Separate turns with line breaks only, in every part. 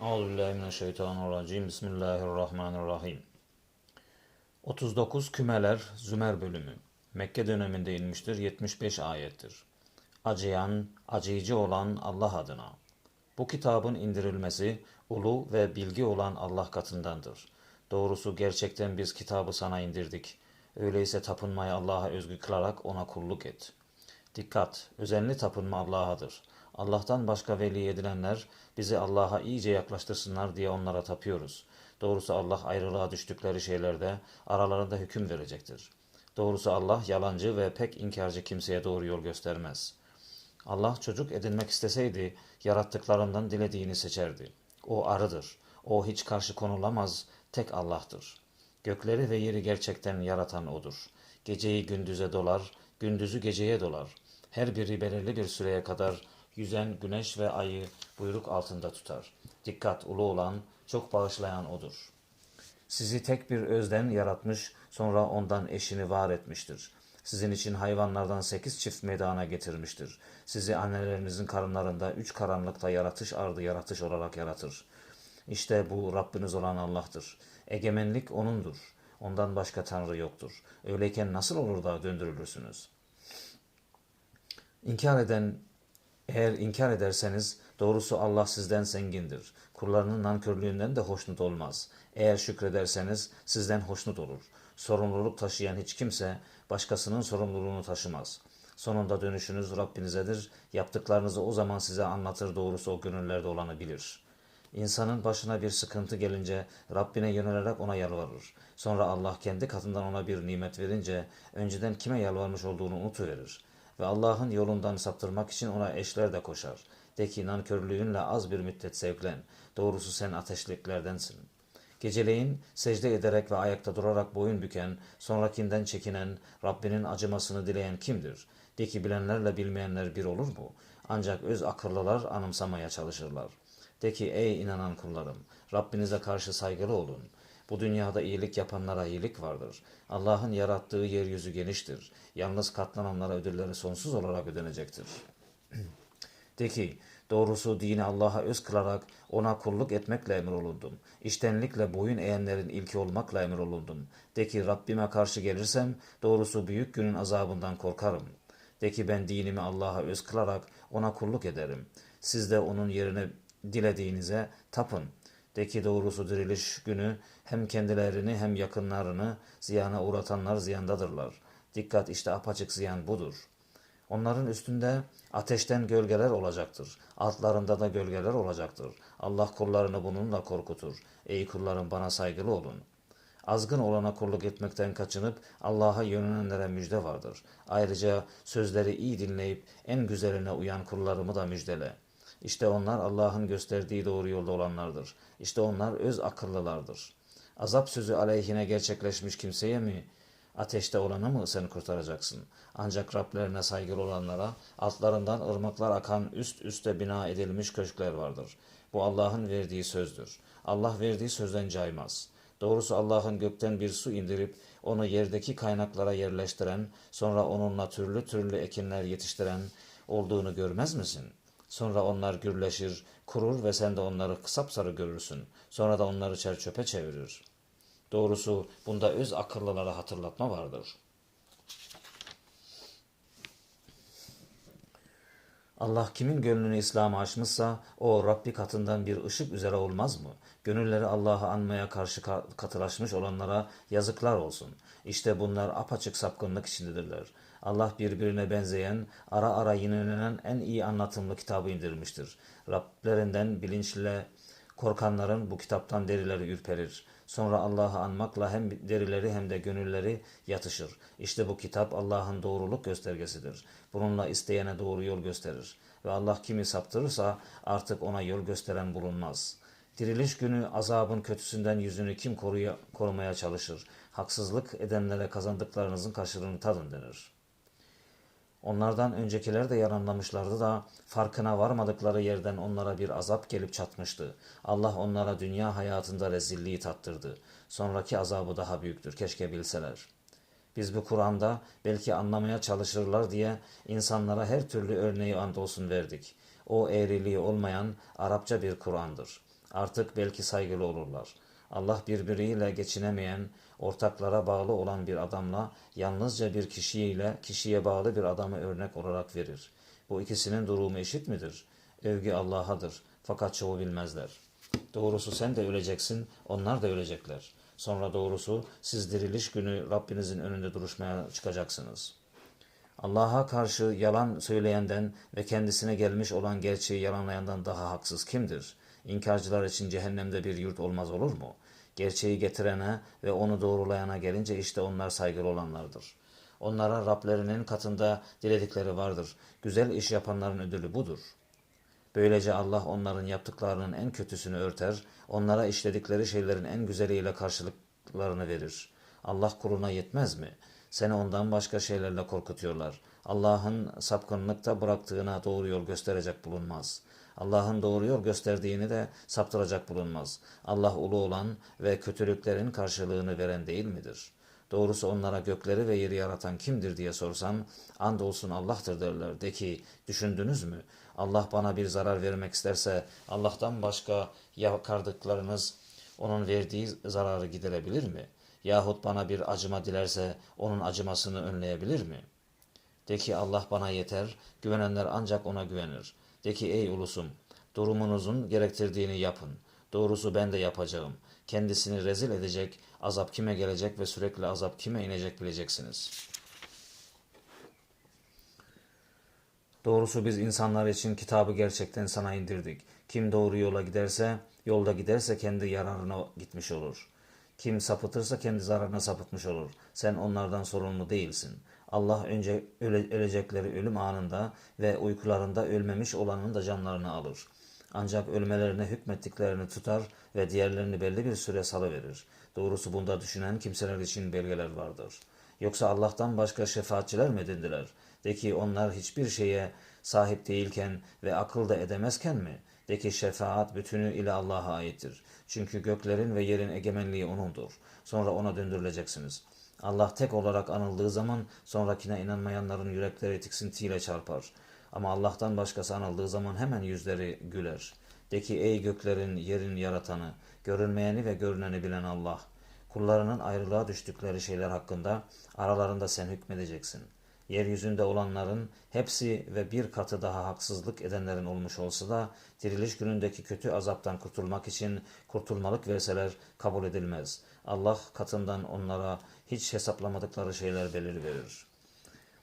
Euzubillahimineşşeytanirracim. Bismillahirrahmanirrahim. 39 Kümeler Zümer bölümü. Mekke döneminde inmiştir. 75 ayettir. Acıyan, acıyıcı olan Allah adına. Bu kitabın indirilmesi ulu ve bilgi olan Allah katındandır. Doğrusu gerçekten biz kitabı sana indirdik. Öyleyse tapınmayı Allah'a özgü kılarak ona kulluk et. Dikkat! Özenli tapınma Allah'adır. Allah'tan başka veli edilenler bizi Allah'a iyice yaklaştırsınlar diye onlara tapıyoruz. Doğrusu Allah ayrılığa düştükleri şeylerde aralarında hüküm verecektir. Doğrusu Allah yalancı ve pek inkarcı kimseye doğru yol göstermez. Allah çocuk edinmek isteseydi yarattıklarından dilediğini seçerdi. O arıdır. O hiç karşı konulamaz tek Allah'tır. Gökleri ve yeri gerçekten yaratan O'dur. Geceyi gündüze dolar, gündüzü geceye dolar. Her biri belirli bir süreye kadar yüzen güneş ve ayı buyruk altında tutar. Dikkat ulu olan, çok bağışlayan O'dur. Sizi tek bir özden yaratmış, sonra ondan eşini var etmiştir. Sizin için hayvanlardan sekiz çift meydana getirmiştir. Sizi annelerinizin karınlarında üç karanlıkta yaratış ardı yaratış olarak yaratır. İşte bu Rabbiniz olan Allah'tır. Egemenlik O'nundur. Ondan başka Tanrı yoktur. Öyleyken nasıl olur da döndürülürsünüz? İnkar eden, eğer inkar ederseniz doğrusu Allah sizden zengindir. Kullarının nankörlüğünden de hoşnut olmaz. Eğer şükrederseniz sizden hoşnut olur. Sorumluluk taşıyan hiç kimse başkasının sorumluluğunu taşımaz. Sonunda dönüşünüz Rabbinizedir. Yaptıklarınızı o zaman size anlatır doğrusu o gönüllerde olanı bilir. İnsanın başına bir sıkıntı gelince Rabbine yönelerek ona yalvarır. Sonra Allah kendi katından ona bir nimet verince önceden kime yalvarmış olduğunu unutuverir. Ve Allah'ın yolundan saptırmak için ona eşler de koşar. De ki nankörlüğünle az bir müddet sevklen. Doğrusu sen ateşliklerdensin. Geceleyin secde ederek ve ayakta durarak boyun büken, sonrakinden çekinen, Rabbinin acımasını dileyen kimdir? De ki bilenlerle bilmeyenler bir olur mu? Ancak öz akıllılar anımsamaya çalışırlar. De ki ey inanan kullarım, Rabbinize karşı saygılı olun. Bu dünyada iyilik yapanlara iyilik vardır. Allah'ın yarattığı yeryüzü geniştir. Yalnız katlananlara ödülleri sonsuz olarak ödenecektir. De ki, doğrusu dini Allah'a öz kılarak ona kulluk etmekle emrolundum. İştenlikle boyun eğenlerin ilki olmakla emrolundum. De ki Rabbime karşı gelirsem doğrusu büyük günün azabından korkarım. De ki ben dinimi Allah'a öz kılarak ona kulluk ederim. Siz de onun yerine dilediğinize tapın. De ki doğrusu diriliş günü hem kendilerini hem yakınlarını ziyana uğratanlar ziyandadırlar. Dikkat işte apaçık ziyan budur. Onların üstünde ateşten gölgeler olacaktır. Altlarında da gölgeler olacaktır. Allah kullarını bununla korkutur. Ey kullarım bana saygılı olun. Azgın olana kulluk etmekten kaçınıp Allah'a yönelenlere müjde vardır. Ayrıca sözleri iyi dinleyip en güzeline uyan kullarımı da müjdele.'' İşte onlar Allah'ın gösterdiği doğru yolda olanlardır. İşte onlar öz akıllılardır. Azap sözü aleyhine gerçekleşmiş kimseye mi, ateşte olanı mı sen kurtaracaksın? Ancak Rablerine saygılı olanlara altlarından ırmaklar akan üst üste bina edilmiş köşkler vardır. Bu Allah'ın verdiği sözdür. Allah verdiği sözden caymaz. Doğrusu Allah'ın gökten bir su indirip onu yerdeki kaynaklara yerleştiren, sonra onunla türlü türlü ekinler yetiştiren olduğunu görmez misin?'' Sonra onlar gürleşir, kurur ve sen de onları sapsarı görürsün. Sonra da onları çer çöpe çevirir. Doğrusu bunda öz akıllılara hatırlatma vardır. Allah kimin gönlünü İslam'a açmışsa o Rabbi katından bir ışık üzere olmaz mı? Gönülleri Allah'ı anmaya karşı katılaşmış olanlara yazıklar olsun. İşte bunlar apaçık sapkınlık içindedirler. Allah birbirine benzeyen, ara ara yinelenen en iyi anlatımlı kitabı indirmiştir. Rablerinden bilinçle korkanların bu kitaptan derileri ürperir. Sonra Allah'ı anmakla hem derileri hem de gönülleri yatışır. İşte bu kitap Allah'ın doğruluk göstergesidir. Bununla isteyene doğru yol gösterir. Ve Allah kimi saptırırsa artık ona yol gösteren bulunmaz. Diriliş günü azabın kötüsünden yüzünü kim koruya, korumaya çalışır? Haksızlık edenlere kazandıklarınızın karşılığını tadın denir.'' Onlardan öncekiler de yaranlamışlardı da farkına varmadıkları yerden onlara bir azap gelip çatmıştı. Allah onlara dünya hayatında rezilliği tattırdı. Sonraki azabı daha büyüktür. Keşke bilseler. Biz bu Kur'an'da belki anlamaya çalışırlar diye insanlara her türlü örneği andolsun verdik. O eğriliği olmayan Arapça bir Kur'an'dır. Artık belki saygılı olurlar. Allah birbiriyle geçinemeyen, ortaklara bağlı olan bir adamla yalnızca bir kişiyle kişiye bağlı bir adamı örnek olarak verir. Bu ikisinin durumu eşit midir? Övgü Allah'adır. Fakat çoğu bilmezler. Doğrusu sen de öleceksin, onlar da ölecekler. Sonra doğrusu siz diriliş günü Rabbinizin önünde duruşmaya çıkacaksınız. Allah'a karşı yalan söyleyenden ve kendisine gelmiş olan gerçeği yalanlayandan daha haksız kimdir? İnkarcılar için cehennemde bir yurt olmaz olur mu? Gerçeği getirene ve onu doğrulayana gelince işte onlar saygılı olanlardır. Onlara Rablerinin katında diledikleri vardır. Güzel iş yapanların ödülü budur. Böylece Allah onların yaptıklarının en kötüsünü örter, onlara işledikleri şeylerin en güzeliyle karşılıklarını verir. Allah kuluna yetmez mi? Seni ondan başka şeylerle korkutuyorlar. Allah'ın sapkınlıkta bıraktığına doğru yol gösterecek bulunmaz. Allah'ın doğru yol gösterdiğini de saptıracak bulunmaz. Allah ulu olan ve kötülüklerin karşılığını veren değil midir? Doğrusu onlara gökleri ve yeri yaratan kimdir diye sorsam, andolsun Allah'tır derler. De ki, düşündünüz mü? Allah bana bir zarar vermek isterse, Allah'tan başka yakardıklarınız onun verdiği zararı giderebilir mi? Yahut bana bir acıma dilerse, onun acımasını önleyebilir mi? De ki Allah bana yeter, güvenenler ancak ona güvenir. De ki ey ulusum, durumunuzun gerektirdiğini yapın. Doğrusu ben de yapacağım. Kendisini rezil edecek, azap kime gelecek ve sürekli azap kime inecek bileceksiniz. Doğrusu biz insanlar için kitabı gerçekten sana indirdik. Kim doğru yola giderse, yolda giderse kendi yararına gitmiş olur. Kim sapıtırsa kendi zararına sapıtmış olur. Sen onlardan sorumlu değilsin. Allah önce öle, ölecekleri ölüm anında ve uykularında ölmemiş olanın da canlarını alır. Ancak ölmelerine hükmettiklerini tutar ve diğerlerini belli bir süre salıverir. Doğrusu bunda düşünen kimseler için belgeler vardır. Yoksa Allah'tan başka şefaatçiler mi edindiler? De ki onlar hiçbir şeye sahip değilken ve akıl da edemezken mi? De ki şefaat bütünü ile Allah'a aittir. Çünkü göklerin ve yerin egemenliği O'nundur. Sonra O'na döndürüleceksiniz. Allah tek olarak anıldığı zaman sonrakine inanmayanların yürekleri tiksintiyle çarpar. Ama Allah'tan başkası anıldığı zaman hemen yüzleri güler. De ki ey göklerin, yerin yaratanı, görünmeyeni ve görüneni bilen Allah. Kullarının ayrılığa düştükleri şeyler hakkında aralarında sen hükmedeceksin. Yeryüzünde olanların hepsi ve bir katı daha haksızlık edenlerin olmuş olsa da diriliş günündeki kötü azaptan kurtulmak için kurtulmalık verseler kabul edilmez. Allah katından onlara hiç hesaplamadıkları şeyler belir verir.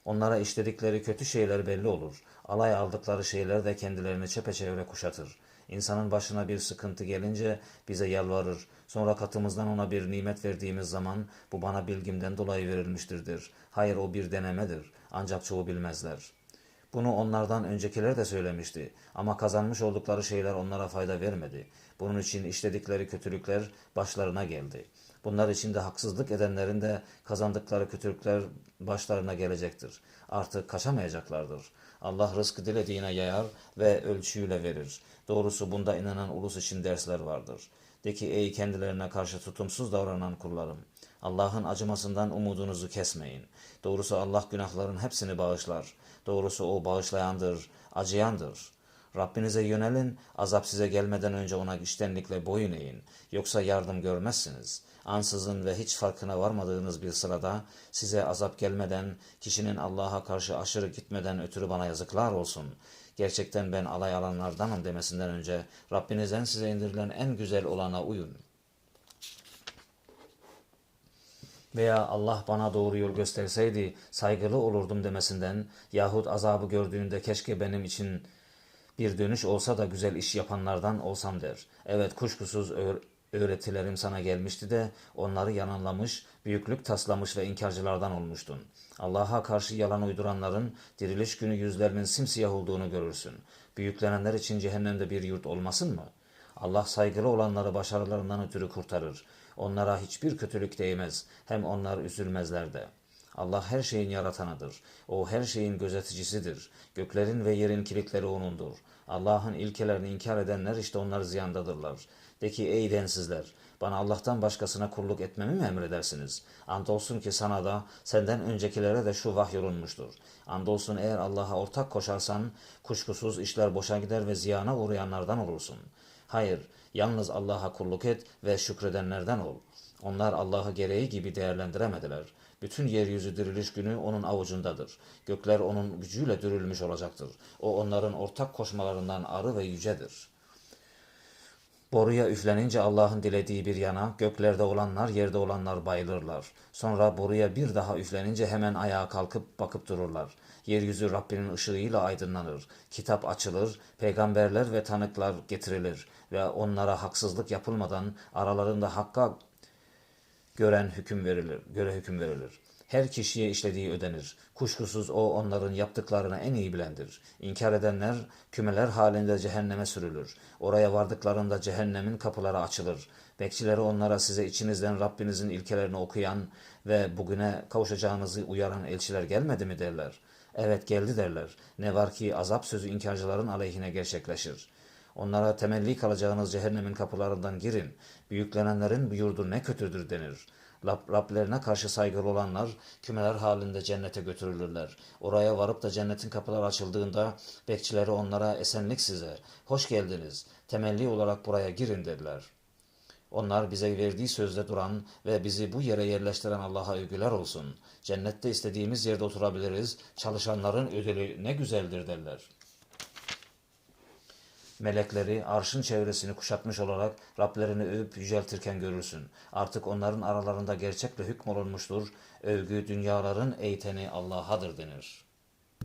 Onlara işledikleri kötü şeyler belli olur. Alay aldıkları şeyler de kendilerini çepeçevre kuşatır. İnsanın başına bir sıkıntı gelince bize yalvarır. Sonra katımızdan ona bir nimet verdiğimiz zaman bu bana bilgimden dolayı verilmiştirdir. Hayır o bir denemedir. Ancak çoğu bilmezler. Bunu onlardan öncekiler de söylemişti. Ama kazanmış oldukları şeyler onlara fayda vermedi. Bunun için işledikleri kötülükler başlarına geldi. Bunlar için de haksızlık edenlerin de kazandıkları kötülükler başlarına gelecektir. Artık kaçamayacaklardır. Allah rızkı dilediğine yayar ve ölçüyle verir. Doğrusu bunda inanan ulus için dersler vardır. De ki ey kendilerine karşı tutumsuz davranan kullarım. Allah'ın acımasından umudunuzu kesmeyin. Doğrusu Allah günahların hepsini bağışlar. Doğrusu o bağışlayandır, acıyandır. Rabbinize yönelin, azap size gelmeden önce ona iştenlikle boyun eğin. Yoksa yardım görmezsiniz. Ansızın ve hiç farkına varmadığınız bir sırada size azap gelmeden, kişinin Allah'a karşı aşırı gitmeden ötürü bana yazıklar olsun. Gerçekten ben alay alanlardanım demesinden önce Rabbinizden size indirilen en güzel olana uyun. Veya Allah bana doğru yol gösterseydi saygılı olurdum demesinden yahut azabı gördüğünde keşke benim için bir dönüş olsa da güzel iş yapanlardan olsam der. Evet kuşkusuz öğretilerim sana gelmişti de onları yalanlamış, büyüklük taslamış ve inkarcılardan olmuştun. Allah'a karşı yalan uyduranların diriliş günü yüzlerinin simsiyah olduğunu görürsün. Büyüklenenler için cehennemde bir yurt olmasın mı? Allah saygılı olanları başarılarından ötürü kurtarır. Onlara hiçbir kötülük değmez. Hem onlar üzülmezler de. Allah her şeyin yaratanıdır. O her şeyin gözeticisidir. Göklerin ve yerin kilitleri O'nundur. Allah'ın ilkelerini inkar edenler işte onlar ziyandadırlar. De ki ey densizler, bana Allah'tan başkasına kulluk etmemi mi emredersiniz? Andolsun ki sana da, senden öncekilere de şu vahyolunmuştur. Andolsun eğer Allah'a ortak koşarsan, kuşkusuz işler boşa gider ve ziyana uğrayanlardan olursun. Hayır, yalnız Allah'a kulluk et ve şükredenlerden ol. Onlar Allah'ı gereği gibi değerlendiremediler. Bütün yeryüzü diriliş günü onun avucundadır. Gökler onun gücüyle dürülmüş olacaktır. O onların ortak koşmalarından arı ve yücedir.'' Boruya üflenince Allah'ın dilediği bir yana, göklerde olanlar, yerde olanlar bayılırlar. Sonra boruya bir daha üflenince hemen ayağa kalkıp bakıp dururlar. Yeryüzü Rabbinin ışığıyla aydınlanır. Kitap açılır, peygamberler ve tanıklar getirilir ve onlara haksızlık yapılmadan aralarında hakka gören hüküm verilir, göre hüküm verilir. Her kişiye işlediği ödenir. Kuşkusuz o onların yaptıklarını en iyi bilendir. İnkar edenler kümeler halinde cehenneme sürülür. Oraya vardıklarında cehennemin kapıları açılır. Bekçileri onlara size içinizden Rabbinizin ilkelerini okuyan ve bugüne kavuşacağınızı uyaran elçiler gelmedi mi derler. Evet geldi derler. Ne var ki azap sözü inkarcıların aleyhine gerçekleşir. Onlara temelli kalacağınız cehennemin kapılarından girin. Büyüklenenlerin yurdu ne kötüdür denir. Rab- Rablerine karşı saygılı olanlar kümeler halinde cennete götürülürler. Oraya varıp da cennetin kapıları açıldığında bekçileri onlara esenlik size, hoş geldiniz, temelli olarak buraya girin dediler. Onlar bize verdiği sözde duran ve bizi bu yere yerleştiren Allah'a övgüler olsun. Cennette istediğimiz yerde oturabiliriz, çalışanların ödülü ne güzeldir derler.'' Melekleri arşın çevresini kuşatmış olarak Rablerini övüp yüceltirken görürsün. Artık onların aralarında gerçekle hükmolunmuştur. Övgü dünyaların eğiteni Allah'adır denir.''